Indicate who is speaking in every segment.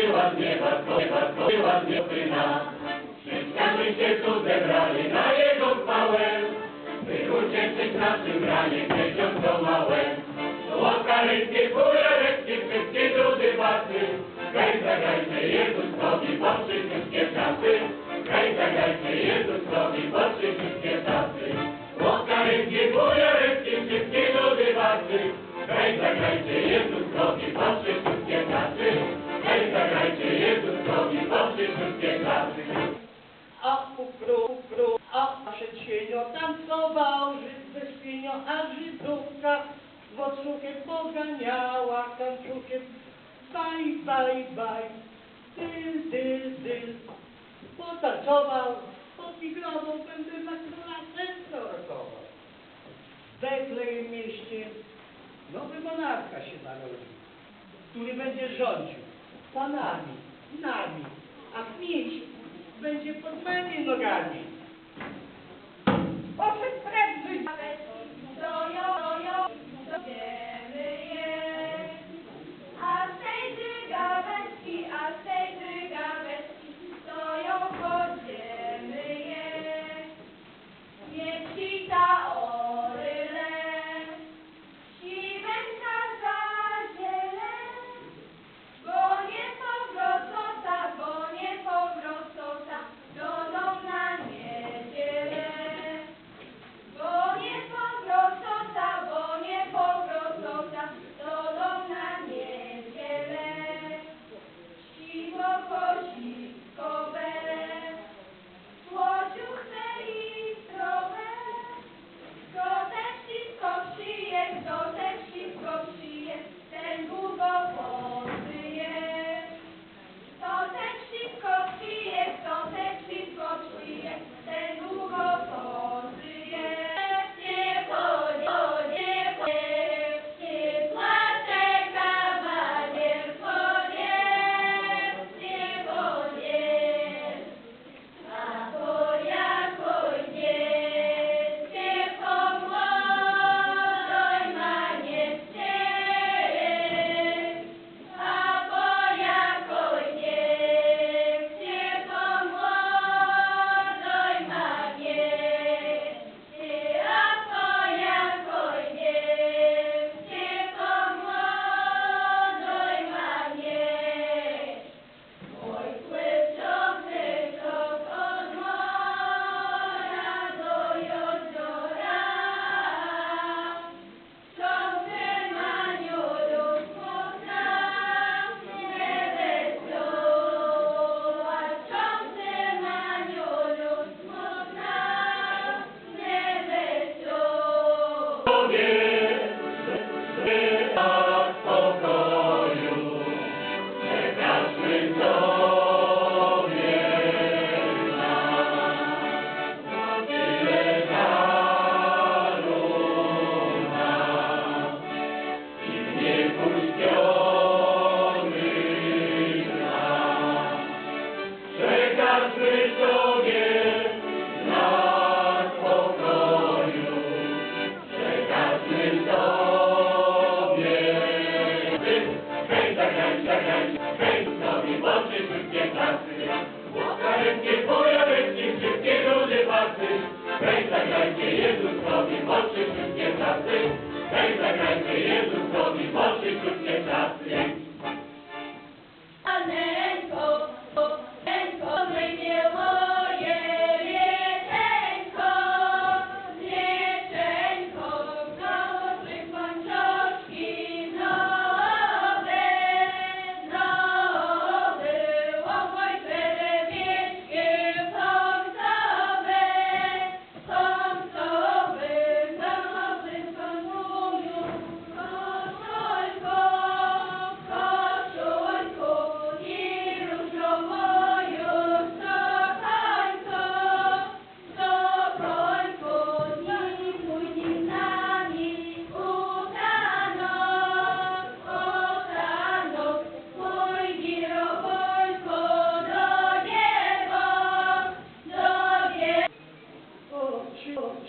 Speaker 1: skoczyła z nieba, skoczyła, skoczyła z nieba. Wszyscy się tu zebrali na jego chwałę. By ucieszyć naszym ranie, dzieciątko małe. Łokaryńskie, bujareckie, wszystkie ludy wasy. Graj, zagrajcie Jezuskowi, bo wszystkie czasy. Graj, zagrajcie Jezuskowi, bo wszystkie czasy. Łokaryńskie, bujareckie, wszystkie ludy wasy. Graj, zagrajcie Jezuskowi, bo
Speaker 2: bez pienio, a Żydówka z odsłuchem poganiała, kanczukiem baj, baj, baj, dyl, dyl, dyl. Potancował, popigrował, będę na króla serca rokował. W Betlejem mieście nowy monarcha się narodzi, który będzie rządził panami, nami, a mieć będzie pod moimi nogami.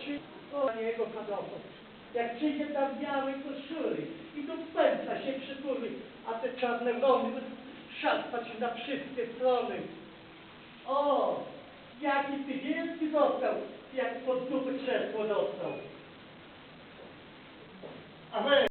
Speaker 3: przyjdzie na niego samochód. Jak przyjdzie tam biały koszuli i tu pęta się przytuli, a te czarne wody
Speaker 4: szarpać na wszystkie strony. O, jaki ty wielki dostał, jak pod dupy krzesło dostał. Amen.